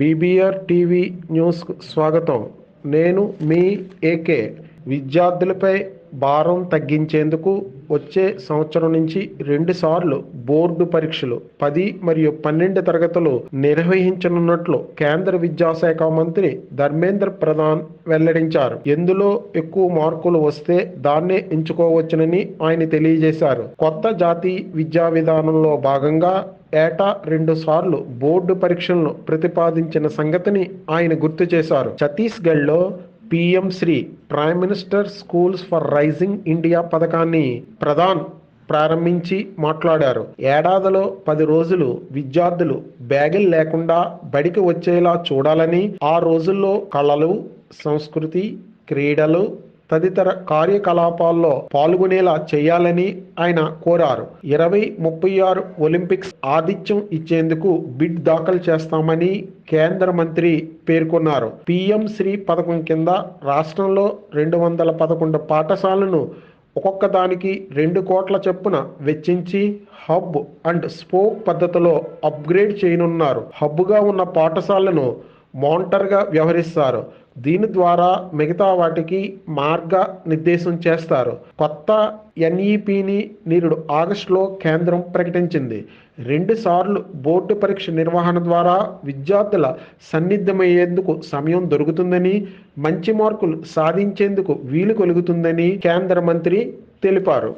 BBR TV న్యూస్కు స్వాగతం. నేను మీ ఏకే. విద్యార్థులపై భారం తగ్గించేందుకు వచ్చే సంవత్సరం నుంచి రెండుసార్లు బోర్డు పరీక్షలు పది మరియు పన్నెండు తరగతులు నిర్వహించనున్నట్లు కేంద్ర విద్యాశాఖ మంత్రి ధర్మేంద్ర ప్రధాన్ వెల్లడించారు. ఎందులో ఎక్కువ మార్కులు వస్తే దాన్నే ఎంచుకోవచ్చునని ఆయన తెలియజేశారు. కొత్త జాతీయ విద్యా విధానంలో భాగంగా ఏటా రెండు సార్లు బోర్డు పరీక్షలను ప్రతిపాదించిన సంగతిని ఆయన గుర్తు చేశారు. ఛత్తీస్గఢ్లో PM Shri prime minister schools for rising India పథకాన్ని ప్రధాన్ ప్రారంభించి మాట్లాడారు. ఏడాదిలో పది రోజులు విద్యార్థులు బ్యాగులు లేకుండా బడికి వచ్చేలా చూడాలని ఆ రోజుల్లో కళలు సంస్కృతి క్రీడలు తదితర కార్యకలాపాల్లో పాల్గొనేలా చేయాలని ఆయన కోరారు. ఇరవై ముప్పై ఆరు ఒలింపిక్స్ ఆతిథ్యం ఇచ్చేందుకు బిడ్ దాఖలు చేస్తామని కేంద్ర మంత్రి పేర్కొన్నారు. పిఎం శ్రీ పథకం కింద రాష్ట్రంలో రెండు వందల పదకొండు పాఠశాలను ఒక్కొక్క దానికి రెండు కోట్ల చొప్పున వెచ్చించి హబ్ అండ్ స్పోక్ పద్ధతిలో అప్గ్రేడ్ చేయనున్నారు. హబ్గా ఉన్న పాఠశాలను మోంటర్గా వ్యవహరిస్తారు. దీని ద్వారా మిగతా వాటికి మార్గ నిర్దేశం చేస్తారు. కొత్త ఎన్ఈపిని నిరుడు ఆగస్టులో కేంద్రం ప్రకటించింది. రెండుసార్లు బోర్డు పరీక్ష నిర్వహణ ద్వారా విద్యార్థుల సన్నిద్ధమయ్యేందుకు సమయం దొరుకుతుందని మంచి మార్కులు సాధించేందుకు వీలు కలుగుతుందని కేంద్ర మంత్రి తెలిపారు.